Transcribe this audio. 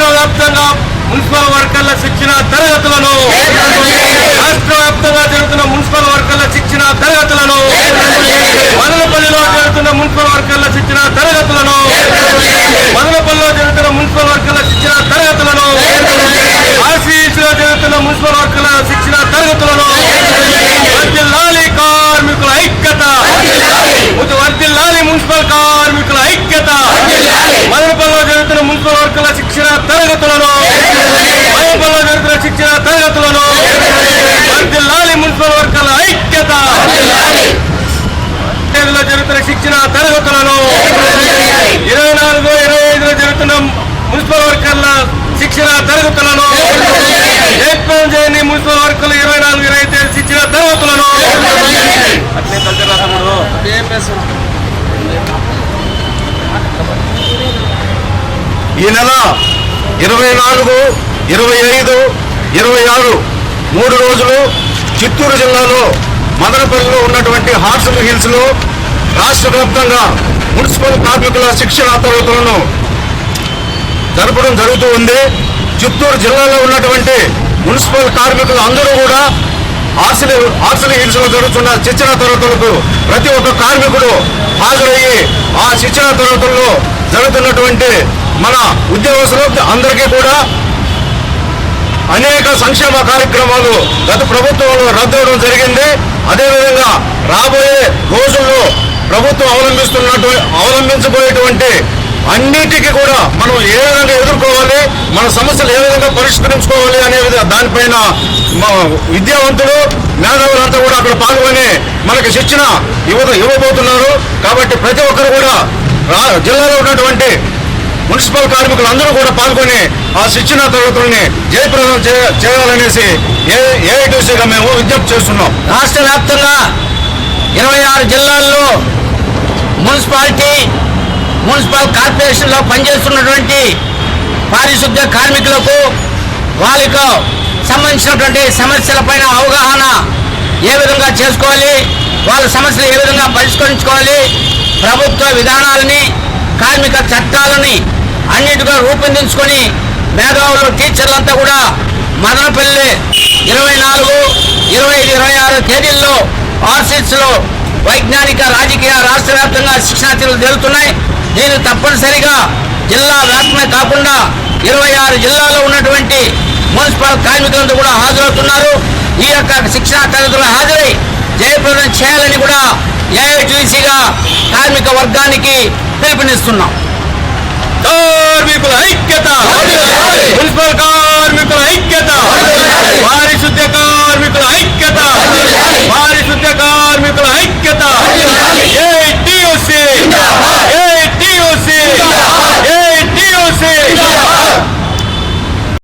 రాష్ట్ర వ్యాప్తంగా మున్సిపల్ వర్కర్ల శిక్షణ తరగతులను రాష్ట్ర వ్యాప్తంగా జరుగుతున్న మున్సిపల్ వర్కర్ల శిక్షణ తరగతులను మదనపల్లిలో జరుగుతున్న మున్సిపల్ వర్కర్ల శిక్షణ తరగతులను మదనపల్లిలో జరుగుతున్న మున్సిపల్ వర్కర్ల తరగతులను మదనపల్లిలో జరుగుతున్న శిక్షణ తరగతులను వర్ధిల్లాలి మున్సిపల్ వర్గాల ఐక్యత. జరుగుతున్న శిక్షణ తరగతులను ఇరవై నాలుగు ఇరవై ఐదులో జరుగుతున్న మున్సిపల్ వర్గాల శిక్షణ తరగతులను ఏప్రిల్ చేయని మున్సిపల్ వర్కర్లు ఇరవై నాలుగు ఇరవై ఐదు శిక్షణ తరగతులను ఈ నెల ఇరవై నాలుగు ఇరవై ఐదు ఇరవై ఆరు మూడు రోజులు చిత్తూరు జిల్లాలో మదనపల్లిలో ఉన్నటువంటి హార్సల్ హిల్స్లో రాష్ట్ర వ్యాప్తంగా మున్సిపల్ కార్మికుల శిక్షణ తరగతులను జరపడం జరుగుతూ ఉంది. చిత్తూరు జిల్లాలో ఉన్నటువంటి మున్సిపల్ కార్మికులు అందరూ కూడా ఆర్సలి ఆర్సలి హిల్స్లో జరుగుతున్న శిక్షణ తరగతులకు ప్రతి ఒక్క కార్మికుడు హాజరయ్యి ఆ శిక్షణ తరగతుల్లో జరుగుతున్నటువంటి మన ఉద్యోగస్తులు అందరికీ కూడా అనేక సంక్షేమ కార్యక్రమాలు గత ప్రభుత్వంలో రద్దు జరిగింది. అదేవిధంగా రాబోయే రోజుల్లో ప్రభుత్వం అవలంబిస్తున్నటువంటి అవలంబించబోయేటువంటి అన్నిటికీ కూడా మనం ఏ విధంగా ఎదుర్కోవాలి మన సమస్యలు ఏ విధంగా పరిష్కరించుకోవాలి అనే విధంగా దానిపైన మా విద్యావంతులు మేధావులంతా కూడా అక్కడ పాల్గొని మనకి శిక్షణ ఇవ్వ ఇవ్వబోతున్నారు. కాబట్టి ప్రతి ఒక్కరు కూడా రా- జిల్లాలో ఉన్నటువంటి మున్సిపల్ కార్మికులు అందరూ కూడా పాల్గొని ఆ శిక్షణ తరగతుల్ని జయప్రదం చేయాలనేసి ఏ ఏఐటీసీగా మేము విజ్ఞప్తి చేస్తున్నాం. రాష్ట్ర వ్యాప్తంగా ఇరవై ఆరు జిల్లాల్లో మున్సిపాలిటీ మున్సిపల్ కార్పొరేషన్లో పనిచేస్తున్నటువంటి పారిశుద్ధ్య కార్మికులకు వాళ్ళకు సంబంధించినటువంటి సమస్యలపైన అవగాహన ఏ విధంగా చేసుకోవాలి వాళ్ళ సమస్యలు ఏ విధంగా పరిష్కరించుకోవాలి ప్రభుత్వ విధానాలని కార్మిక చట్టాలని అన్నిటిగా రూపొందించుకొని మేధావులు టీచర్లంతా కూడా మదనపల్లి ఇరవై నాలుగు ఇరవై ఐదు ఇరవై ఆరు తేదీల్లో ఆర్సిస్లో వైజ్ఞానిక రాజకీయ రాష్ట్ర వ్యాప్తంగా శిక్షణార్థులు తీరులు జరుగుతున్నాయి దీన్ని తప్పనిసరిగా జిల్లా వ్యాప్తమే కాకుండా ఇరవై ఆరు జిల్లాలో ఉన్నటువంటి మున్సిపల్ కార్మికులంతా కూడా హాజరవుతున్నారు. ఈ యొక్క శిక్షణా తరగతులు హాజరై జయప్రదం చేయాలని కూడా ఏఐటీసీగా కార్మిక వర్గానికి పిలుపునిస్తున్నాం. కార్మికుల ఐక్యత. మున్సిపల్ కార్మికుల ఐక్యత.